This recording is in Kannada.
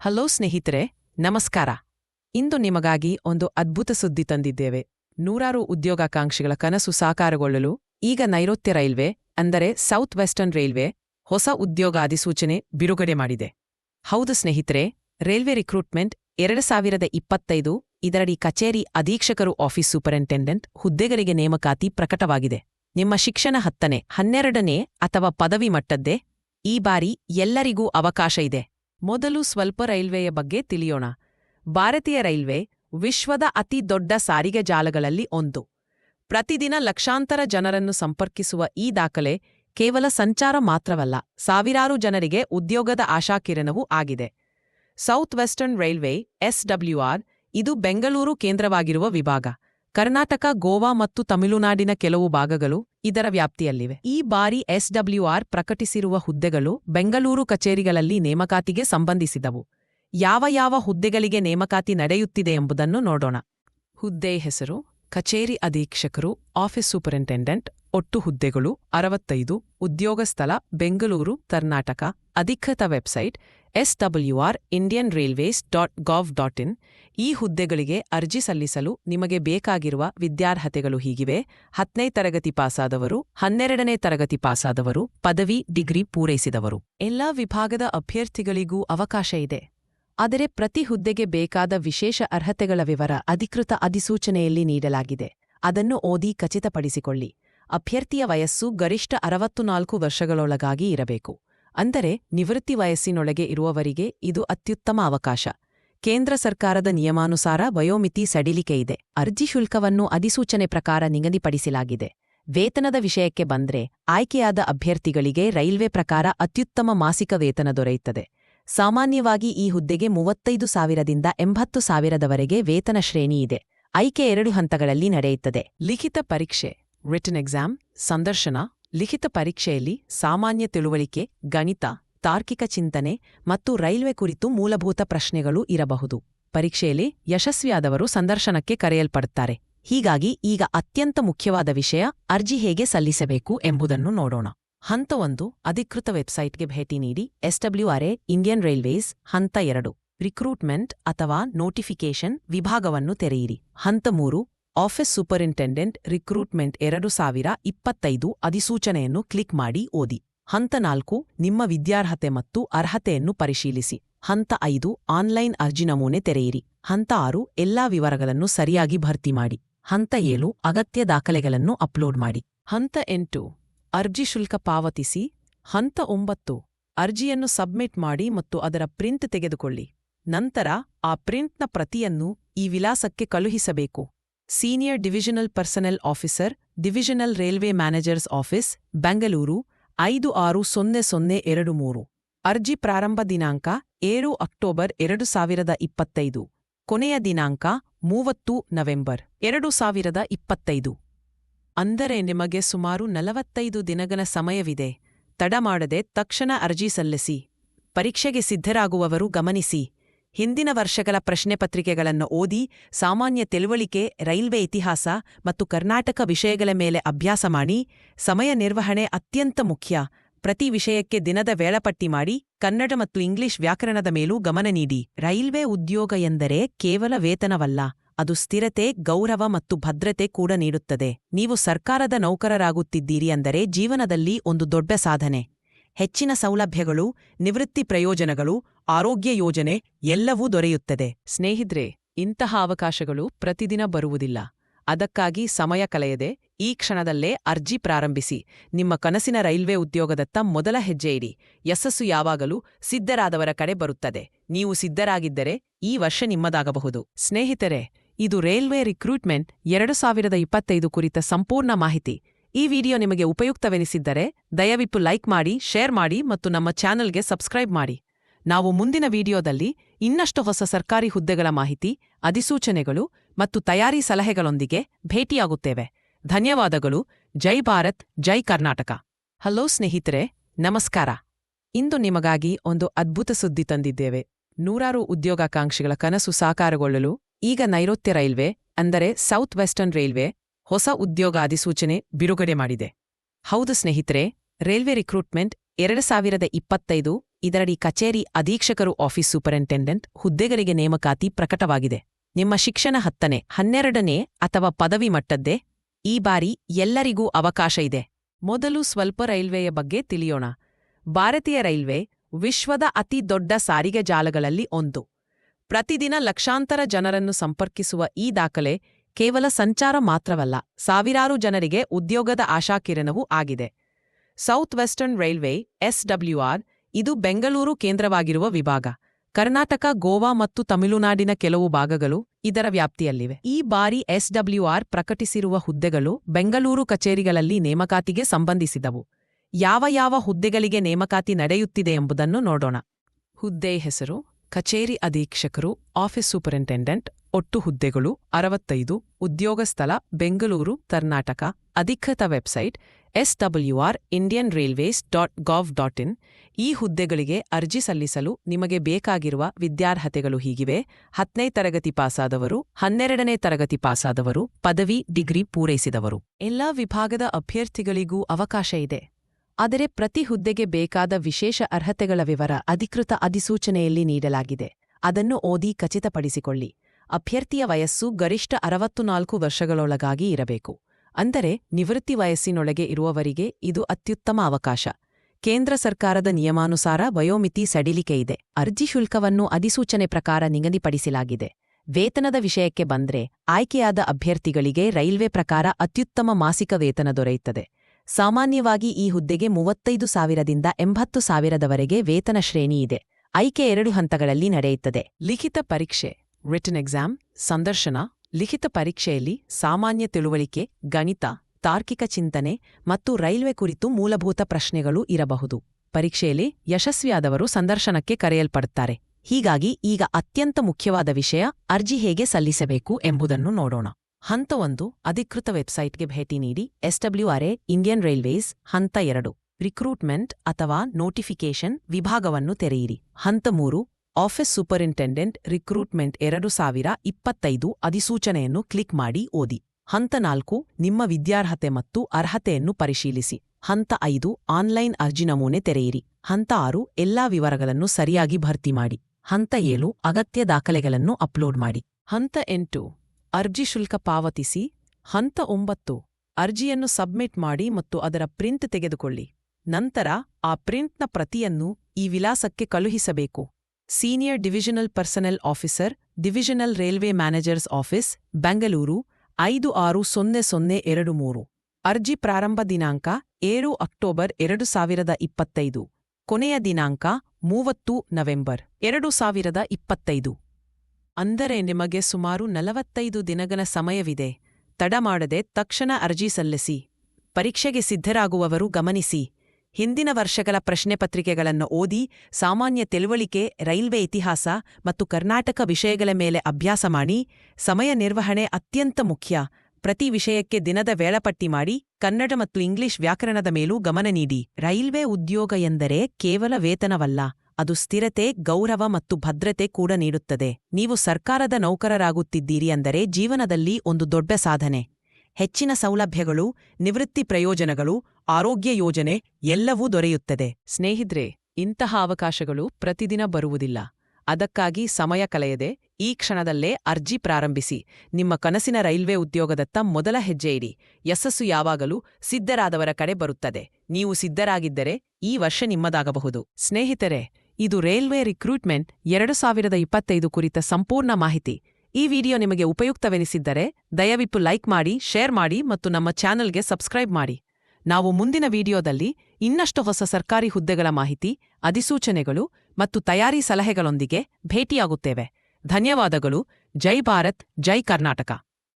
ಹಲೋ ಸ್ನೇಹಿತರೆ, ನಮಸ್ಕಾರ. ಇಂದು ನಿಮಗಾಗಿ ಒಂದು ಅದ್ಭುತ ಸುದ್ದಿ ತಂದಿದ್ದೇವೆ. ನೂರಾರು ಉದ್ಯೋಗಾಕಾಂಕ್ಷಿಗಳ ಕನಸು ಸಾಕಾರಗೊಳ್ಳಲು ಈಗ ನೈಋತ್ಯ ರೈಲ್ವೆ, ಅಂದರೆ ಸೌತ್ ವೆಸ್ಟರ್ನ್ ರೈಲ್ವೆ, ಹೊಸ ಉದ್ಯೋಗ ಅಧಿಸೂಚನೆ ಬಿಡುಗಡೆ ಮಾಡಿದೆ. ಹೌದು ಸ್ನೇಹಿತರೆ, ರೈಲ್ವೆ ರಿಕ್ರೂಟ್ಮೆಂಟ್ ಎರಡು ಸಾವಿರದ ಇಪ್ಪತ್ತೈದು ಇದರಡಿ ಕಚೇರಿ ಅಧೀಕ್ಷಕರು ಆಫೀಸ್ ಸೂಪರಿಂಟೆಂಡೆಂಟ್ ಹುದ್ದೆಗಳಿಗೆ ನೇಮಕಾತಿ ಪ್ರಕಟವಾಗಿದೆ. ನಿಮ್ಮ ಶಿಕ್ಷಣ ಹತ್ತನೇ, ಹನ್ನೆರಡನೇ ಅಥವಾ ಪದವಿ ಮಟ್ಟದ್ದೇ ಈ ಬಾರಿ ಎಲ್ಲರಿಗೂ ಅವಕಾಶ ಇದೆ. ಮೊದಲು ಸ್ವಲ್ಪ ರೈಲ್ವೆಯ ಬಗ್ಗೆ ತಿಳಿಯೋಣ. ಭಾರತೀಯ ರೈಲ್ವೆ ವಿಶ್ವದ ಅತಿ ದೊಡ್ಡ ಸಾರಿಗೆ ಜಾಲಗಳಲ್ಲಿ ಒಂದು. ಪ್ರತಿದಿನ ಲಕ್ಷಾಂತರ ಜನರನ್ನು ಸಂಪರ್ಕಿಸುವ ಈ ದಾಖಲೆ ಕೇವಲ ಸಂಚಾರ ಮಾತ್ರವಲ್ಲ, ಸಾವಿರಾರು ಜನರಿಗೆ ಉದ್ಯೋಗದ ಆಶಾಕಿರಣವೂ ಆಗಿದೆ. ಸೌತ್ ವೆಸ್ಟರ್ನ್ ರೈಲ್ವೆ ಎಸ್ಡಬ್ಲ್ಯೂಆರ್ ಇದು ಬೆಂಗಳೂರು ಕೇಂದ್ರವಾಗಿರುವ ವಿಭಾಗ. ಕರ್ನಾಟಕ, ಗೋವಾ ಮತ್ತು ತಮಿಳುನಾಡಿನ ಕೆಲವು ಭಾಗಗಳು ಇದರ ವ್ಯಾಪ್ತಿಯಲ್ಲಿವೆ. ಈ ಬಾರಿ ಎಸ್ಡಬ್ಲ್ಯೂಆರ್ ಪ್ರಕಟಿಸಿರುವ ಹುದ್ದೆಗಳು ಬೆಂಗಳೂರು ಕಚೇರಿಗಳಲ್ಲಿ ನೇಮಕಾತಿಗೆ ಸಂಬಂಧಿಸಿದವು. ಯಾವ ಯಾವ ಹುದ್ದೆಗಳಿಗೆ ನೇಮಕಾತಿ ನಡೆಯುತ್ತಿದೆ ಎಂಬುದನ್ನು ನೋಡೋಣ. ಹುದ್ದೆ ಹೆಸರು, ಕಚೇರಿ ಅಧೀಕ್ಷಕರು, ಆಫೀಸ್ ಸೂಪರಿಂಟೆಂಡೆಂಟ್ ಒಟ್ಟು ಹುದ್ದೆಗಳು ಅರವತ್ತೈದು, ಉದ್ಯೋಗ ಸ್ಥಳ ಬೆಂಗಳೂರು, ಕರ್ನಾಟಕ. ಅಧಿಕೃತ website SWR Indian railways dot gov dot in. ಈ ಹುದ್ದೆಗಳಿಗೆ ಅರ್ಜಿ ಸಲ್ಲಿಸಲು ನಿಮಗೆ ಬೇಕಾಗಿರುವ ವಿದ್ಯಾರ್ಹತೆಗಳು ಹೀಗಿವೆ. ಹತ್ತನೇ ತರಗತಿ ಪಾಸಾದವರು, ಹನ್ನೆರಡನೇ ತರಗತಿ ಪಾಸಾದವರು, ಪದವಿ, ಡಿಗ್ರಿ ಪೂರೈಸಿದವರು. ಎಲ್ಲಾ ವಿಭಾಗದ ಅಭ್ಯರ್ಥಿಗಳಿಗೂ ಅವಕಾಶ ಇದೆ. ಆದರೆ ಪ್ರತಿ ಹುದ್ದೆಗೆ ಬೇಕಾದ ವಿಶೇಷ ಅರ್ಹತೆಗಳ ವಿವರ ಅಧಿಕೃತ ಅಧಿಸೂಚನೆಯಲ್ಲಿ ನೀಡಲಾಗಿದೆ. ಅದನ್ನು ಓದಿ ಖಚಿತಪಡಿಸಿಕೊಳ್ಳಿ. ಅಭ್ಯರ್ಥಿಯ ವಯಸ್ಸು ಗರಿಷ್ಠ ಅರವತ್ತು ನಾಲ್ಕು ವರ್ಷಗಳೊಳಗಾಗಿ ಇರಬೇಕು. ಅಂದರೆ ನಿವೃತ್ತಿ ವಯಸ್ಸಿನೊಳಗೆ ಇರುವವರಿಗೆ ಇದು ಅತ್ಯುತ್ತಮ ಅವಕಾಶ. ಕೇಂದ್ರ ಸರ್ಕಾರದ ನಿಯಮಾನುಸಾರ ವಯೋಮಿತಿ ಸಡಿಲಿಕೆ ಇದೆ. ಅರ್ಜಿ ಶುಲ್ಕವನ್ನು ಅಧಿಸೂಚನೆ ಪ್ರಕಾರ ನಿಗದಿಪಡಿಸಲಾಗಿದೆ. ವೇತನದ ವಿಷಯಕ್ಕೆ ಬಂದ್ರೆ ಆಯ್ಕೆಯಾದ ಅಭ್ಯರ್ಥಿಗಳಿಗೆ ರೈಲ್ವೆ ಪ್ರಕಾರ ಅತ್ಯುತ್ತಮ ಮಾಸಿಕ ವೇತನ ದೊರೆಯುತ್ತದೆ. ಸಾಮಾನ್ಯವಾಗಿ ಈ ಹುದ್ದೆಗೆ ಮೂವತ್ತೈದು ಸಾವಿರದಿಂದ ಎಂಬತ್ತು ಸಾವಿರದವರೆಗೆ ವೇತನ ಶ್ರೇಣಿ ಇದೆ. ಆಯ್ಕೆ ಎರಡು ಹಂತಗಳಲ್ಲಿ ನಡೆಯುತ್ತದೆ. ಲಿಖಿತ ಪರೀಕ್ಷೆ. ರಿಟನ್ ಎಕ್ಸಾಮ್ ಸಂದರ್ಶನ, ಲಿಖಿತ ಪರೀಕ್ಷೆಯಲ್ಲಿ ಸಾಮಾನ್ಯ ತಿಳುವಳಿಕೆ, ಗಣಿತ, ತಾರ್ಕಿಕ ಚಿಂತನೆ ಮತ್ತು ರೈಲ್ವೆ ಕುರಿತು ಮೂಲಭೂತ ಪ್ರಶ್ನೆಗಳು ಇರಬಹುದು. ಪರೀಕ್ಷೆಯಲ್ಲಿ ಯಶಸ್ವಿಯಾದವರು ಸಂದರ್ಶನಕ್ಕೆ ಕರೆಯಲ್ಪಡುತ್ತಾರೆ. ಹೀಗಾಗಿ ಈಗ ಅತ್ಯಂತ ಮುಖ್ಯವಾದ ವಿಷಯ ಅರ್ಜಿ ಹೇಗೆ ಸಲ್ಲಿಸಬೇಕು ಎಂಬುದನ್ನು ನೋಡೋಣ. ಹಂತ ಒಂದು ಅಧಿಕೃತ ವೆಬ್ಸೈಟ್ಗೆ ಭೇಟಿ ನೀಡಿ ಎಸ್ಡಬ್ಲ್ಯೂಆರ್ಎ ಇಂಡಿಯನ್ ರೈಲ್ವೇಸ್, ಹಂತ ಎರಡು, ರಿಕ್ರೂಟ್ಮೆಂಟ್ ಅಥವಾ ನೋಟಿಫಿಕೇಷನ್ ವಿಭಾಗವನ್ನು ತೆರೆಯಿರಿ. ಹಂತ ಮೂರು ಆಫೀಸ್ ಸೂಪರಿಂಟೆಂಡೆಂಟ್ ರಿಕ್ರೂಟ್ಮೆಂಟ್ ಎರಡು ಸಾವಿರ ಇಪ್ಪತ್ತೈದು ಅಧಿಸೂಚನೆಯನ್ನು ಕ್ಲಿಕ್ ಮಾಡಿ ಓದಿ. ಹಂತ ನಾಲ್ಕು, ನಿಮ್ಮ ವಿದ್ಯಾರ್ಹತೆ ಮತ್ತು ಅರ್ಹತೆಯನ್ನು ಪರಿಶೀಲಿಸಿ. ಹಂತ ಐದು, ಆನ್ಲೈನ್ ಅರ್ಜಿ ನಮೂನೆ ತೆರೆಯಿರಿ. ಹಂತ ಆರು, ಎಲ್ಲಾ ವಿವರಗಳನ್ನು ಸರಿಯಾಗಿ ಭರ್ತಿ ಮಾಡಿ. ಹಂತ ಏಳು, ಅಗತ್ಯ ದಾಖಲೆಗಳನ್ನು ಅಪ್ಲೋಡ್ ಮಾಡಿ. ಹಂತ ಎಂಟು, ಅರ್ಜಿ ಶುಲ್ಕ ಪಾವತಿಸಿ. ಹಂತ ಒಂಬತ್ತು, ಅರ್ಜಿಯನ್ನು ಸಬ್ಮಿಟ್ ಮಾಡಿ ಮತ್ತು ಅದರ ಪ್ರಿಂಟ್ ತೆಗೆದುಕೊಳ್ಳಿ. ನಂತರ ಆ ಪ್ರಿಂಟ್ನ ಪ್ರತಿಯನ್ನು ಈ ವಿಳಾಸಕ್ಕೆ ಕಳುಹಿಸಬೇಕು. Senior divisional personnel officer divisional railway managers office Bengaluru ಐದು ಆರು ಸೊನ್ನೆ ಸೊನ್ನೆ ಎರಡು ಮೂರು. ಅರ್ಜಿ ಪ್ರಾರಂಭ ದಿನಾಂಕ ಏಳು ಅಕ್ಟೋಬರ್ ಎರಡು ಸಾವಿರದ ಇಪ್ಪತ್ತೈದು. ಕೊನೆಯ ದಿನಾಂಕ ಮೂವತ್ತು ನವೆಂಬರ್ ಎರಡು ಸಾವಿರದ ಇಪ್ಪತ್ತೈದು. ಅಂದರೆ ನಿಮಗೆ ಸುಮಾರು ನಲವತ್ತೈದು ದಿನಗಳ ಸಮಯವಿದೆ. ತಡ ಮಾಡದೆ ತಕ್ಷಣ ಅರ್ಜಿ ಸಲ್ಲಿಸಿ. ಪರೀಕ್ಷೆಗೆ ಸಿದ್ಧರಾಗುವವರು ಗಮನಿಸಿ. ಹಿಂದಿನ ವರ್ಷಗಳ ಪ್ರಶ್ನೆ ಪತ್ರಿಕೆಗಳನ್ನು ಓದಿ, ಸಾಮಾನ್ಯ ತಿಳುವಳಿಕೆ, ರೈಲ್ವೆ ಇತಿಹಾಸ ಮತ್ತು ಕರ್ನಾಟಕ ವಿಷಯಗಳ ಮೇಲೆ ಅಭ್ಯಾಸ ಮಾಡಿ, ಸಮಯ ನಿರ್ವಹಣೆ ಅತ್ಯಂತ ಮುಖ್ಯ. ಪ್ರತಿ ವಿಷಯಕ್ಕೆ ದಿನದ ವೇಳಾಪಟ್ಟಿ ಮಾಡಿ, ಕನ್ನಡ ಮತ್ತು ಇಂಗ್ಲಿಷ್ ವ್ಯಾಕರಣದ ಮೇಲೂ ಗಮನ ನೀಡಿ. ರೈಲ್ವೆ ಉದ್ಯೋಗ ಎಂದರೆ ಕೇವಲ ವೇತನವಲ್ಲ, ಅದು ಸ್ಥಿರತೆ, ಗೌರವ ಮತ್ತು ಭದ್ರತೆ ಕೂಡ ನೀಡುತ್ತದೆ. ನೀವು ಸರ್ಕಾರದ ನೌಕರರಾಗುತ್ತಿದ್ದೀರಿ ಅಂದರೆ ಜೀವನದಲ್ಲಿ ಒಂದು ದೊಡ್ಡ ಸಾಧನೆ. ಹೆಚ್ಚಿನ ಸೌಲಭ್ಯಗಳು, ನಿವೃತ್ತಿ ಪ್ರಯೋಜನಗಳು ಆರೋಗ್ಯ ಯೋಜನೆ ಎಲ್ಲವೂ ದೊರೆಯುತ್ತದೆ. ಸ್ನೇಹಿದ್ರೆ ಇಂತಹ ಅವಕಾಶಗಳು ಪ್ರತಿದಿನ ಬರುವುದಿಲ್ಲ. ಅದಕ್ಕಾಗಿ ಸಮಯ ಕಲೆಯದೆ ಈ ಕ್ಷಣದಲ್ಲೇ ಅರ್ಜಿ ಪ್ರಾರಂಭಿಸಿ. ನಿಮ್ಮ ಕನಸಿನ ರೈಲ್ವೆ ಉದ್ಯೋಗದತ್ತ ಮೊದಲ ಹೆಜ್ಜೆ ಇಡಿ. ಯಶಸ್ಸು ಯಾವಾಗಲೂ ಸಿದ್ಧರಾದವರ ಕಡೆ ಬರುತ್ತದೆ. ನೀವು ಸಿದ್ಧರಾಗಿದ್ದರೆ ಈ ವರ್ಷ ನಿಮ್ಮದಾಗಬಹುದು. ಸ್ನೇಹಿತರೆ, ಇದು ರೈಲ್ವೆ ರಿಕ್ರೂಟ್ಮೆಂಟ್ ಎರಡು ಸಾವಿರದ ಇಪ್ಪತ್ತೈದು ಕುರಿತ ಸಂಪೂರ್ಣ ಮಾಹಿತಿ. ಈ ವಿಡಿಯೋ ನಿಮಗೆ ಉಪಯುಕ್ತವೆನಿಸಿದ್ದರೆ, ದಯವಿಟ್ಟು ಲೈಕ್ ಮಾಡಿ, ಶೇರ್ ಮಾಡಿ ಮತ್ತು ನಮ್ಮ ಚಾನೆಲ್ಗೆ ಸಬ್ಸ್ಕ್ರೈಬ್ ಮಾಡಿ. ನಾವು ಮುಂದಿನ ವಿಡಿಯೋದಲ್ಲಿ ಇನ್ನಷ್ಟು ಹೊಸ ಸರ್ಕಾರಿ ಹುದ್ದೆಗಳ ಮಾಹಿತಿ, ಅಧಿಸೂಚನೆಗಳು ಮತ್ತು ತಯಾರಿ ಸಲಹೆಗಳೊಂದಿಗೆ ಭೇಟಿಯಾಗುತ್ತೇವೆ. ಧನ್ಯವಾದಗಳು. ಜೈ ಭಾರತ್, ಜೈ ಕರ್ನಾಟಕ. ಹಲೋ ಸ್ನೇಹಿತರೆ, ನಮಸ್ಕಾರ. ಇಂದು ನಿಮಗಾಗಿ ಒಂದು ಅದ್ಭುತ ಸುದ್ದಿ ತಂದಿದ್ದೇವೆ. ನೂರಾರು ಉದ್ಯೋಗಾಕಾಂಕ್ಷಿಗಳ ಕನಸು ಸಾಕಾರಗೊಳ್ಳಲು ಈಗ ನೈಋತ್ಯ ರೈಲ್ವೆ, ಅಂದರೆ ಸೌತ್ ವೆಸ್ಟರ್ನ್ ರೈಲ್ವೆ, ಹೊಸ ಉದ್ಯೋಗ ಅಧಿಸೂಚನೆ ಬಿಡುಗಡೆ ಮಾಡಿದೆ. ಹೌದು ಸ್ನೇಹಿತರೆ, ರೈಲ್ವೆ ರಿಕ್ರೂಟ್ಮೆಂಟ್ ಎರಡು ಸಾವಿರದ ಇಪ್ಪತ್ತೈದು ಇದರಡಿ ಕಚೇರಿ ಅಧೀಕ್ಷಕರು ಆಫೀಸ್ ಸೂಪರಿಂಟೆಂಡೆಂಟ್ ಹುದ್ದೆಗಳಿಗೆ ನೇಮಕಾತಿ ಪ್ರಕಟವಾಗಿದೆ. ನಿಮ್ಮ ಶಿಕ್ಷಣ ಹತ್ತನೇ, ಹನ್ನೆರಡನೇ ಅಥವಾ ಪದವಿ ಮಟ್ಟದ್ದೇ? ಈ ಬಾರಿ ಎಲ್ಲರಿಗೂ ಅವಕಾಶ ಇದೆ. ಮೊದಲು ಸ್ವಲ್ಪ ರೈಲ್ವೆಯ ಬಗ್ಗೆ ತಿಳಿಯೋಣ. ಭಾರತೀಯ ರೈಲ್ವೆ ವಿಶ್ವದ ಅತಿ ದೊಡ್ಡ ಸಾರಿಗೆ ಜಾಲಗಳಲ್ಲಿ ಒಂದು. ಪ್ರತಿದಿನ ಲಕ್ಷಾಂತರ ಜನರನ್ನು ಸಂಪರ್ಕಿಸುವ ಈ ದಾಖಲೆ ಕೇವಲ ಸಂಚಾರ ಮಾತ್ರವಲ್ಲ, ಸಾವಿರಾರು ಜನರಿಗೆ ಉದ್ಯೋಗದ ಆಶಾಕಿರಣವೂ ಆಗಿದೆ. ಸೌತ್ ವೆಸ್ಟರ್ನ್ ರೈಲ್ವೆ, ಎಸ್ಡಬ್ಲ್ಯೂಆರ್, ಇದು ಬೆಂಗಳೂರು ಕೇಂದ್ರವಾಗಿರುವ ವಿಭಾಗ. ಕರ್ನಾಟಕ, ಗೋವಾ ಮತ್ತು ತಮಿಳುನಾಡಿನ ಕೆಲವು ಭಾಗಗಳು ಇದರ ವ್ಯಾಪ್ತಿಯಲ್ಲಿವೆ. ಈ ಬಾರಿ ಎಸ್ಡಬ್ಲ್ಯೂಆರ್ ಪ್ರಕಟಿಸಿರುವ ಹುದ್ದೆಗಳು ಬೆಂಗಳೂರು ಕಚೇರಿಗಳಲ್ಲಿ ನೇಮಕಾತಿಗೆ ಸಂಬಂಧಿಸಿದವು. ಯಾವ ಯಾವ ಹುದ್ದೆಗಳಿಗೆ ನೇಮಕಾತಿ ನಡೆಯುತ್ತಿದೆ ಎಂಬುದನ್ನು ನೋಡೋಣ. ಹುದ್ದೆ ಹೆಸರು, ಕಚೇರಿ ಅಧೀಕ್ಷಕರು, ಆಫೀಸ್ ಸೂಪರಿಂಟೆಂಡೆಂಟ್, ಒಟ್ಟು ಹುದ್ದೆಗಳು ಅರವತ್ತೈದು ಉದ್ಯೋಗ ಸ್ಥಳ ಬೆಂಗಳೂರು, ಕರ್ನಾಟಕ, ಅಧಿಕೃತ website SWR Indian railways dot gov dot in ಈ ಹುದ್ದೆಗಳಿಗೆ ಅರ್ಜಿ ಸಲ್ಲಿಸಲು ನಿಮಗೆ ಬೇಕಾಗಿರುವ ವಿದ್ಯಾರ್ಹತೆಗಳು ಹೀಗಿವೆ. ಹತ್ತನೇ ತರಗತಿ ಪಾಸಾದವರು, ಹನ್ನೆರಡನೇ ತರಗತಿ ಪಾಸಾದವರು, ಪದವಿ, ಡಿಗ್ರಿ ಪೂರೈಸಿದವರು. ಎಲ್ಲಾ ವಿಭಾಗದ ಅಭ್ಯರ್ಥಿಗಳಿಗೂ ಅವಕಾಶ ಇದೆ. ಆದರೆ ಪ್ರತಿ ಹುದ್ದೆಗೆ ಬೇಕಾದ ವಿಶೇಷ ಅರ್ಹತೆಗಳ ವಿವರ ಅಧಿಕೃತ ಅಧಿಸೂಚನೆಯಲ್ಲಿ ನೀಡಲಾಗಿದೆ. ಅದನ್ನು ಓದಿ ಖಚಿತಪಡಿಸಿಕೊಳ್ಳಿ. ಅಭ್ಯರ್ಥಿಯ ವಯಸ್ಸು ಗರಿಷ್ಠ ಅರವತ್ತು ನಾಲ್ಕು ವರ್ಷಗಳೊಳಗಾಗಿ ಇರಬೇಕು. ಅಂದರೆ ನಿವೃತ್ತಿ ವಯಸ್ಸಿನೊಳಗೆ ಇರುವವರಿಗೆ ಇದು ಅತ್ಯುತ್ತಮ ಅವಕಾಶ. ಕೇಂದ್ರ ಸರ್ಕಾರದ ನಿಯಮಾನುಸಾರ ವಯೋಮಿತಿ ಸಡಿಲಿಕೆ ಇದೆ. ಅರ್ಜಿ ಶುಲ್ಕವನ್ನು ಅಧಿಸೂಚನೆ ಪ್ರಕಾರ ನಿಗದಿಪಡಿಸಲಾಗಿದೆ. ವೇತನದ ವಿಷಯಕ್ಕೆ ಬಂದ್ರೆ ಆಯ್ಕೆಯಾದ ಅಭ್ಯರ್ಥಿಗಳಿಗೆ ರೈಲ್ವೆ ಪ್ರಕಾರ ಅತ್ಯುತ್ತಮ ಮಾಸಿಕ ವೇತನ ದೊರೆಯುತ್ತದೆ. ಸಾಮಾನ್ಯವಾಗಿ ಈ ಹುದ್ದೆಗೆ ಮೂವತ್ತೈದು ಸಾವಿರದಿಂದ ಎಂಬತ್ತು ಸಾವಿರದವರೆಗೆ ವೇತನ ಶ್ರೇಣಿ ಇದೆ. ಆಯ್ಕೆ ಎರಡು ಹಂತಗಳಲ್ಲಿ ನಡೆಯುತ್ತದೆ. ಲಿಖಿತ ಪರೀಕ್ಷೆ ರಿಟನ್ ಎಕ್ಸಾಮ್ ಸಂದರ್ಶನ ಲಿಖಿತ ಪರೀಕ್ಷೆಯಲ್ಲಿ ಸಾಮಾನ್ಯ ತಿಳುವಳಿಕೆ, ಗಣಿತ, ತಾರ್ಕಿಕ ಚಿಂತನೆ ಮತ್ತು ರೈಲ್ವೆ ಕುರಿತು ಮೂಲಭೂತ ಪ್ರಶ್ನೆಗಳು ಇರಬಹುದು. ಪರೀಕ್ಷೆಯಲ್ಲಿ ಯಶಸ್ವಿಯಾದವರು ಸಂದರ್ಶನಕ್ಕೆ ಕರೆಯಲ್ಪಡುತ್ತಾರೆ. ಹೀಗಾಗಿ ಈಗ ಅತ್ಯಂತ ಮುಖ್ಯವಾದ ವಿಷಯ ಅರ್ಜಿ ಹೇಗೆ ಸಲ್ಲಿಸಬೇಕು ಎಂಬುದನ್ನು ನೋಡೋಣ. ಹಂತ ಒಂದು ಅಧಿಕೃತ ವೆಬ್ಸೈಟ್ಗೆ ಭೇಟಿ ನೀಡಿ ಎಸ್ಡಬ್ಲ್ಯೂಆರ್ಎ ಇಂಡಿಯನ್ ರೈಲ್ವೇಸ್, ಹಂತ ಎರಡು, ರಿಕ್ರೂಟ್ಮೆಂಟ್ ಅಥವಾ ನೋಟಿಫಿಕೇಷನ್ ವಿಭಾಗವನ್ನು ತೆರೆಯಿರಿ. ಹಂತ ಮೂರು ಆಫೀಸ್ ಸೂಪರಿಂಟೆಂಡೆಂಟ್ ರಿಕ್ರೂಟ್ಮೆಂಟ್ ಎರಡು ಸಾವಿರ ಇಪ್ಪತ್ತೈದು ಅಧಿಸೂಚನೆಯನ್ನು ಕ್ಲಿಕ್ ಮಾಡಿ ಓದಿ. ಹಂತ ನಾಲ್ಕು, ನಿಮ್ಮ ವಿದ್ಯಾರ್ಹತೆ ಮತ್ತು ಅರ್ಹತೆಯನ್ನು ಪರಿಶೀಲಿಸಿ. ಹಂತ ಐದು, ಆನ್ಲೈನ್ ಅರ್ಜಿ ನಮೂನೆ ತೆರೆಯಿರಿ. ಹಂತ ಆರು, ಎಲ್ಲಾ ವಿವರಗಳನ್ನು ಸರಿಯಾಗಿ ಭರ್ತಿ ಮಾಡಿ. ಹಂತ ಏಳು, ಅಗತ್ಯ ದಾಖಲೆಗಳನ್ನು ಅಪ್ಲೋಡ್ ಮಾಡಿ. ಹಂತ ಎಂಟು, ಅರ್ಜಿ ಶುಲ್ಕ ಪಾವತಿಸಿ. ಹಂತ ಒಂಬತ್ತು, ಅರ್ಜಿಯನ್ನು ಸಬ್ಮಿಟ್ ಮಾಡಿ ಮತ್ತು ಅದರ ಪ್ರಿಂಟ್ ತೆಗೆದುಕೊಳ್ಳಿ. ನಂತರ ಆ ಪ್ರಿಂಟ್ನ ಪ್ರತಿಯನ್ನು ಈ ವಿಳಾಸಕ್ಕೆ ಕಳುಹಿಸಬೇಕು. Senior divisional personnel officer divisional railway managers office Bengaluru ಐದು ಆರು ಸೊನ್ನೆ ಸೊನ್ನೆ ಎರಡು ಮೂರು. ಅರ್ಜಿ ಪ್ರಾರಂಭ ದಿನಾಂಕ ಏಳು ಅಕ್ಟೋಬರ್ ಎರಡು ಸಾವಿರದ ಇಪ್ಪತ್ತೈದು. ಕೊನೆಯ ದಿನಾಂಕ ಮೂವತ್ತು ನವೆಂಬರ್ ಎರಡು ಸಾವಿರದ ಇಪ್ಪತ್ತೈದು. ಅಂದರೆ ನಿಮಗೆ ಸುಮಾರು ನಲವತ್ತೈದು ದಿನಗಳ ಸಮಯವಿದೆ. ತಡ ಮಾಡದೆ ತಕ್ಷಣ ಅರ್ಜಿ ಸಲ್ಲಿಸಿ. ಪರೀಕ್ಷೆಗೆ ಸಿದ್ಧರಾಗುವವರು ಗಮನಿಸಿ. ಹಿಂದಿನ ವರ್ಷಗಳ ಪ್ರಶ್ನೆ ಪತ್ರಿಕೆಗಳನ್ನು ಓದಿ, ಸಾಮಾನ್ಯ ತಿಳುವಳಿಕೆ, ರೈಲ್ವೆ ಇತಿಹಾಸ ಮತ್ತು ಕರ್ನಾಟಕ ವಿಷಯಗಳ ಮೇಲೆ ಅಭ್ಯಾಸ ಮಾಡಿ, ಸಮಯ ನಿರ್ವಹಣೆ ಅತ್ಯಂತ ಮುಖ್ಯ. ಪ್ರತಿ ವಿಷಯಕ್ಕೆ ದಿನದ ವೇಳಾಪಟ್ಟಿ ಮಾಡಿ, ಕನ್ನಡ ಮತ್ತು ಇಂಗ್ಲಿಷ್ ವ್ಯಾಕರಣದ ಮೇಲೂ ಗಮನ ನೀಡಿ. ರೈಲ್ವೆ ಉದ್ಯೋಗ ಎಂದರೆ ಕೇವಲ ವೇತನವಲ್ಲ, ಅದು ಸ್ಥಿರತೆ, ಗೌರವ ಮತ್ತು ಭದ್ರತೆ ಕೂಡ ನೀಡುತ್ತದೆ. ನೀವು ಸರ್ಕಾರದ ನೌಕರರಾಗುತ್ತಿದ್ದೀರಿ ಅಂದರೆ ಜೀವನದಲ್ಲಿ ಒಂದು ದೊಡ್ಡ ಸಾಧನೆ. ಹೆಚ್ಚಿನ ಸೌಲಭ್ಯಗಳು, ನಿವೃತ್ತಿ ಪ್ರಯೋಜನಗಳು ಆರೋಗ್ಯ ಯೋಜನೆ ಎಲ್ಲವೂ ದೊರೆಯುತ್ತದೆ. ಸ್ನೇಹಿದ್ರೆ ಇಂತಹ ಅವಕಾಶಗಳು ಪ್ರತಿದಿನ ಬರುವುದಿಲ್ಲ. ಅದಕ್ಕಾಗಿ ಸಮಯ ಕಲೆಯದೆ ಈ ಕ್ಷಣದಲ್ಲೇ ಅರ್ಜಿ ಪ್ರಾರಂಭಿಸಿ. ನಿಮ್ಮ ಕನಸಿನ ರೈಲ್ವೆ ಉದ್ಯೋಗದತ್ತ ಮೊದಲ ಹೆಜ್ಜೆ ಇಡಿ. ಯಶಸ್ಸು ಯಾವಾಗಲೂ ಸಿದ್ಧರಾದವರ ಕಡೆ ಬರುತ್ತದೆ. ನೀವು ಸಿದ್ಧರಾಗಿದ್ದರೆ ಈ ವರ್ಷ ನಿಮ್ಮದಾಗಬಹುದು. ಸ್ನೇಹಿತರೆ, ಇದು ರೈಲ್ವೆ ರಿಕ್ರೂಟ್ಮೆಂಟ್ ಎರಡು ಸಾವಿರದ ಇಪ್ಪತ್ತೈದು ಕುರಿತ ಸಂಪೂರ್ಣ ಮಾಹಿತಿ. ಈ ವಿಡಿಯೋ ನಿಮಗೆ ಉಪಯುಕ್ತವೆನಿಸಿದ್ದರೆ, ದಯವಿಟ್ಟು ಲೈಕ್ ಮಾಡಿ, ಶೇರ್ ಮಾಡಿ ಮತ್ತು ನಮ್ಮ ಚಾನೆಲ್ಗೆ ಸಬ್ಸ್ಕ್ರೈಬ್ ಮಾಡಿ. ನಾವು ಮುಂದಿನ ವಿಡಿಯೋದಲ್ಲಿ ಇನ್ನಷ್ಟು ಹೊಸ ಸರ್ಕಾರಿ ಹುದ್ದೆಗಳ ಮಾಹಿತಿ, ಅಧಿಸೂಚನೆಗಳು ಮತ್ತು ತಯಾರಿ ಸಲಹೆಗಳೊಂದಿಗೆ ಭೇಟಿಯಾಗುತ್ತೇವೆ. ಧನ್ಯವಾದಗಳು. ಜೈ ಭಾರತ್, ಜೈ ಕರ್ನಾಟಕ.